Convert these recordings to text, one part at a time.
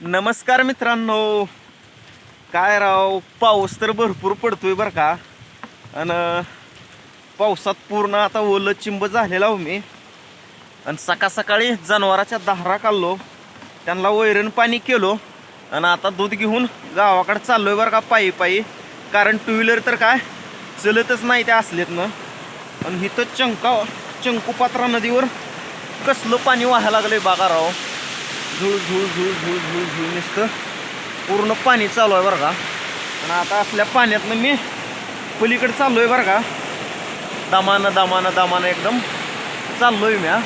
नमस्कार मित्रांनो. काय राव पाऊस तर भरपूर पडतोय बरं का. आणि पावसात पूर्ण आता ओलं चिंब झालेला हो मी. आणि सकाळ सकाळी जनावराच्या दाहरा काढलो. त्यांना वैरण पाणी केलो. आणि आता दूध घेऊन गावाकडे चाललोय बरं का पायी पायी. कारण टू व्हीलर तर काय चलतच नाही त्या असलेतनं. आणि इथं चंका चंकुपात्रा नदीवर कसलं पाणी व्हायला लागलंय बघा राव. झुळ झुळ झुळ झुळ झुळ झुळ नुसतं. पूर्ण पाणी चालू आहे बरं का. आणि आता असल्या पाण्यातनं मी पलीकडे चाललो आहे बरं का. दमानं दमानं दमानं एकदम चाललो आहे म्या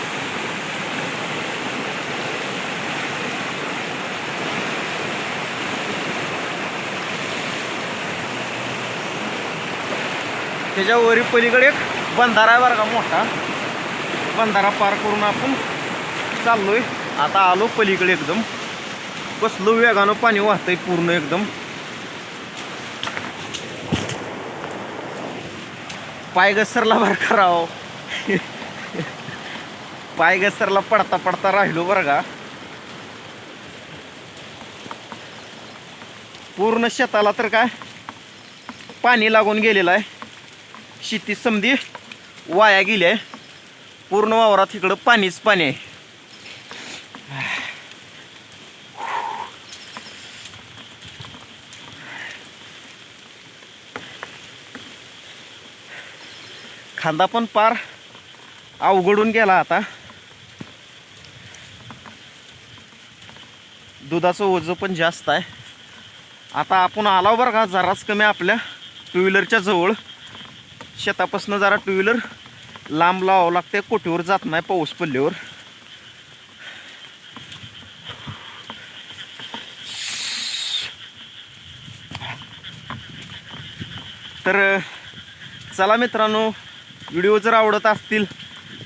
त्याच्यावरी पलीकडे एक बंधारा आहे बरं का मोठा. बंधारा पार करून आपण चाललो आहे आता आलो पलीकडे एकदम. कसलं वेगानं पाणी वाहतंय पूर्ण एकदम. पाय घसरला बरं का राव? पाय घसरला पडता पडता राहिलो बरं का? पूर्ण शेताला तर काय? पाणी लागून गेलेलं आहे. शेती समधी वाया गेली आहे. पूर्ण वावरात इकडं पाणीच पाणी आहे. खांदा पण पार अवघडून गेला आता. दुधाचं ओझं पण जास्त आहे. आता आपण आलो बरं का जराच कमी आपल्या टू व्हीलरच्या जवळ. शेतापासून जरा टू व्हीलर लांब लावावं लागते कोटीवर जात नाही पाऊस पडल्यावर. तर चला मित्रांनो व्हिडिओ जर आवडत असतील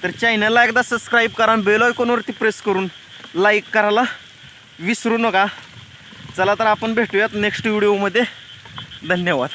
तर चॅनलला एकदा सबस्क्राईब करा बेल आयकॉनवरती प्रेस करून लाईक करायला विसरू नका. चला तर आपण भेटूयात नेक्स्ट व्हिडिओमध्ये धन्यवाद.